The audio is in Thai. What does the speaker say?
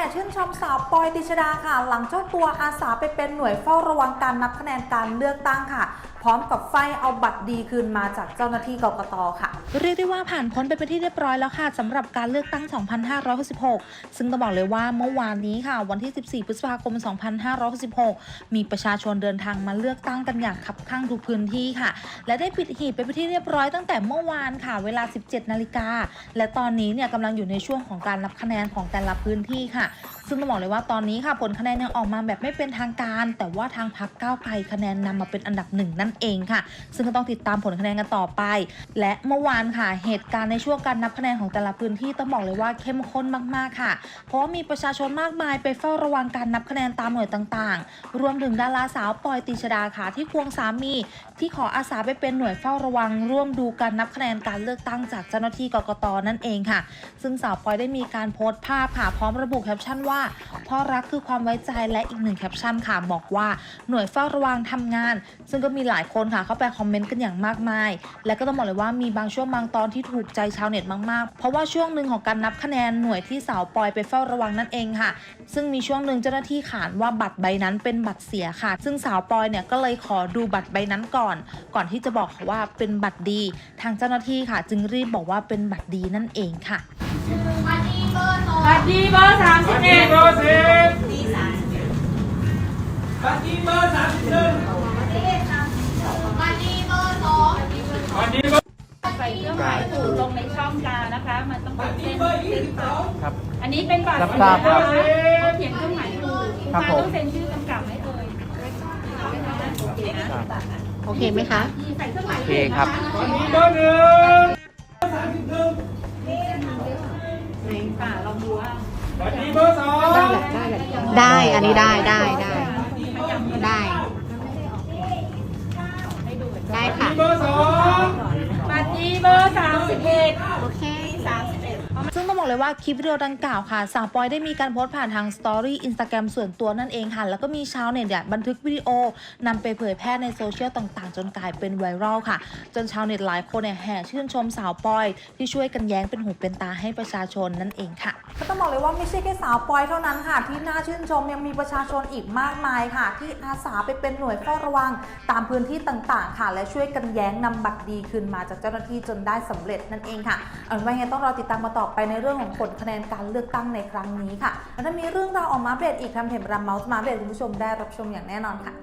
ห่ชื่นชมสาวปอยติชดาค่ะ หลังเจ้าตัวอาสาไปเป็นหน่วยเฝ้าระวังการนับคะแนนการเลือกตั้งค่ะพร้อมกับไฟเอาบัตรดีคืนมาจากเจ้าหน้าที่กกตค่ะ เรียกได้ว่าผ่านพ้นไปเป็นที่เรียบร้อยแล้วค่ะสำหรับการเลือกตั้ง 2566 ซึ่งต้องบอกเลยว่าเมื่อวานนี้ค่ะ วันที่ 14 พฤษภาคม 2566 มีประชาชนเดินทางมาเลือกตั้งกันอย่างขับข้างทุกพื้นที่ค่ะ และได้ปิดหีบไปเป็นที่เรียบร้อยตั้งแต่เมื่อวานค่ะ เวลา 17 นาฬิกา และตอนนี้เนี่ยกำลังอยู่ในช่วงของการนับคะแนนของแต่ละพื้นที่ค่ะซึ่งต้องบอกเลยว่าตอนนี้ค่ะผลคะแนนยังออกมาแบบไม่เป็นทางการ แต่ว่าทางพรรคก้าวไกลคะแนนนำมาเป็นอันดับหนึ่งนั่นเองค่ะ ซึ่งก็ต้องติดตามผลคะแนนกันต่อไป และเมื่อวานค่ะ เหตุการณ์ในช่วงการนับคะแนนของแต่ละพื้นที่ต้องบอกเลยว่าเข้มข้นมากๆค่ะ เพราะว่ามีประชาชนมากมายไปเฝ้าระวังการนับคะแนนตามหน่วยต่างๆ รวมถึงดาราสาวปอยตีชดาค่ะที่ควงสามี ที่ขออาสาไปเป็นหน่วยเฝ้าระวัง ร่วมดูการนับคะแนนการเลือกตั้งจากเจ้าหน้าที่กกตนั่นเองค่ะ ซึ่งสาวปอยได้มีการโพสต์ภาพค่ะพร้อมระบุแคปชั่นว่าพราะรักคือความไว้ใจและอีกหนึ่งแคปชั่นค่ะบอกว่าหน่วยเฝ้าระวังทำงาน ซึ่งก็มีหลายคนค่ะ เข้าไปคอมเมนต์กันอย่างมากมาย และก็ต้องบอกเลยว่ามีบางช่วงบางตอนที่ถูกใจชาวเน็ตมากๆ เพราะว่าช่วงหนึ่งของการนับคะแนนหน่วยที่สาวปอยไปเฝ้าระวังนั่นเองค่ะ ซึ่งมีช่วงหนึ่งเจ้าหน้าที่ขานว่าบัตรใบนั้นเป็นบัตรเสียค่ะ ซึ่งสาวปอยเนี่ยก็เลยขอดูบัตรใบนั้นก่อน ก่อนที่จะบอกค่ะว่าเป็นบัตรดี ทางเจ้าหน้าที่ค่ะ จึงรีบบอกว่าเป็นบัตรดีนั่นเองค่ะบัตรดีเบอร์สามสิบเอ็ดเบอร์สิบบัตรดีเบอร์สามสิบหนึ่ง บัตรดีเบอร์ใส่เครื่องหมายถูกลงในช่องกานะคะ มันต้องบัเป็ตนรดีเส้นเบอร์ยี่สิบสองอันนี้เป็นบัตรรับทราบครับนะคะเขาเขียนเครื่องหมายถูกครับลูกผมค้าต้องเซ็นชื่อกำกับไหมเอ่ยโอเคนะโอเคไหมคะ ใส่เครื่องหมายโอเคครับบัตรดีเบอร์หนึ่งสามสิบหนึ่งในป่าลองดูว่าบัตรดีเบอร์สองได้แหละได้แหละได้อันนี้ได้ได้ได้ได้ ได้ค่ะดีเบอร์สอง บัตรดีเบอร์สามสิบเอ็ด โอเค ซึ่งต้องบอก เลยว่าคลิปวิดีโอดังกล่าวค่ะสาวปอยได้มีการโพสต์ผ่านทางสตอรี่อินสตาแกรมส่วนตัวนั่นเองค่ะ แล้วก็มีชาวเน็ตเนี่ยบันทึกวิดีโอนำไปเผยแพร่ในโซเชียลต่างๆ จนกลายเป็นไวรัลค่ะ จนชาวเน็ตหลายคนเนี่ยแห่ชื่นชมสาวปอย ที่ช่วยกันแย้งเป็นหูเป็นตาให้ประชาชนนั่นเองค่ะก็ต้องบอกเลยว่าไม่ใช่แค่สาวปอยเท่านั้นค่ะ ที่น่าชื่นชมยังมีประชาชนอีกมากมายค่ะ ที่อาสาไปเป็นหน่วยเฝ้าระวัง ตามพื้นที่ต่างๆ ค่ะ และช่วยกันแย้งนำบัตรดีคืนมาจากเจ้าหน้าที่จนได้สำเร็จนั่นเองค่ะเอาเป็นว่าไงต้องรอติดตามมาต่อไปในเรื่องของผลคะแนนการเลือกตั้งในครั้งนี้ค่ะแล้วถ้ามีเรื่องราวออกมาอัปเดอีกทำเห็นรามเมาส์มาอัปเดตให้คุณผู้ชมได้รับชมอย่างแน่นอนค่ะ